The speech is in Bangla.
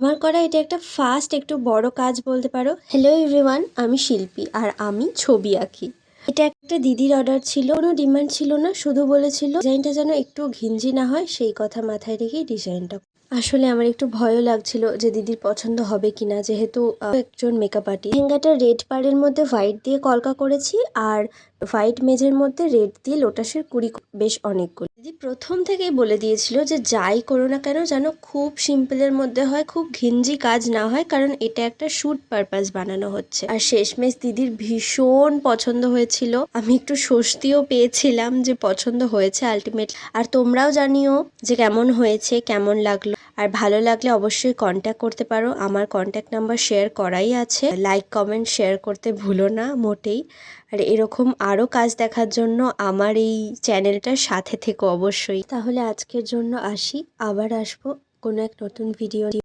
আমার করা এটা একটা ফার্স্ট একটু বড় কাজ বলতে পারো। হ্যালো এভরিওয়ান আমি শিল্পী আর আমি ছবি আঁকি। এটা একটা দিদির অর্ডার ছিল, কোনো ডিমান্ড ছিল না, শুধু বলেছিল ডিজাইনটা যেন একটু ঘিঞ্জি না হয়, সেই কথা মাথায় রেখেই ডিজাইনটা আসলে আমার একটু ভয়ও লাগছিল যে দিদির পছন্দ হবে কিনা, যেহেতু একজন মেকআপ আর্টিস্ট লেহেঙ্গাটা রেড পাড়ের মধ্যে হোয়াইট দিয়ে কলকা করেছি, আর হোয়াইট মেঝের মধ্যে রেড দিয়ে লোটাসের কুড়ি বেশ অনেকগুলো। দিদি প্রথম থেকেই বলে দিয়েছিল যে, যাই করো না কেন যেন খুব সিম্পলের মধ্যে হয়, খুব ঘিঞ্জি কাজ না হয়, কারণ এটা একটা শুট পারপাস বানানো হচ্ছে। আর শেষমেশ দিদির ভীষণ পছন্দ হয়েছিল। আমি একটু স্বস্তিও পেয়েছিলাম যে, পছন্দ হয়েছে আলটিমেট আর তোমরাও জানিও যে, কেমন হয়েছে, কেমন লাগল। আর ভালো লাগলে অবশ্যই কন্ট্যাক্ট করতে পারো। আমার কন্ট্যাক্ট নাম্বার শেয়ার করাই আছে। লাইক কমেন্ট শেয়ার করতে ভুলো না মোটেই। আর এরকম আরও কাজ দেখার জন্য আমার এই চ্যানেলটার সাথে থেকে অবশ্যই। তাহলে আজকের জন্য আসি। আবার আসব কোনো এক নতুন ভিডিও